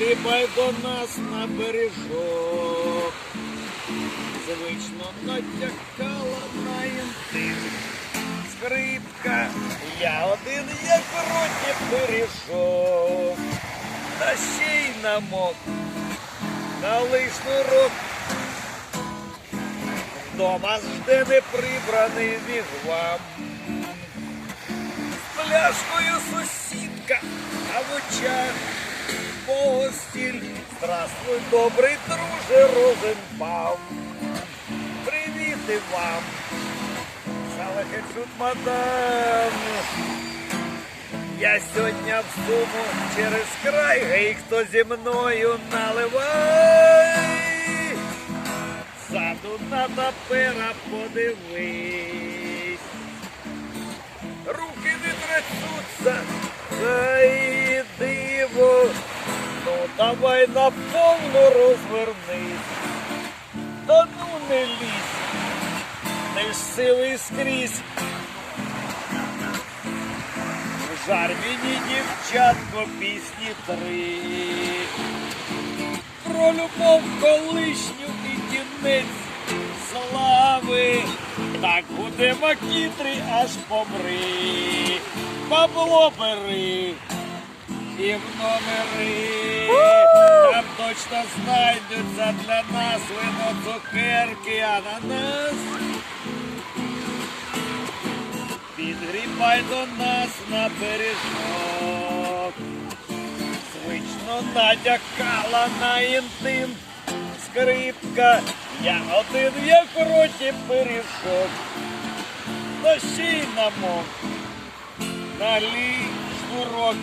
Підгрібай до нас на бережок. Звично натякала на інтим. Скрипка, я один, як роті пиріжок. Та ще й намок на лишню рок. Дома жде неприбраний вігвам. З пляшкою сусідка, постіль. Здравствуй, добрий друже Розенбаум. Привіт і вам. Салахечут, мадам. Я сьогодні в суму через край, гей, хто зі мною наливай. Ззаду на тапера подивись. Руки не трясуться, давай на повну розвернись. Та ну не лізь, ти ж силий скрізь. Жар мені, дівчатко, пісні три. Про любов колишню і кінець слави. Так буде макітрі, аж помри. Бабло бери і в номери. Точно знайдуться для нас вино, цукерки, ананас. Підгрібай до нас на бережок. Звично натякала на інтим скрипка. Я один в роті пиріжок. Та ще й намок. Налій шнурок.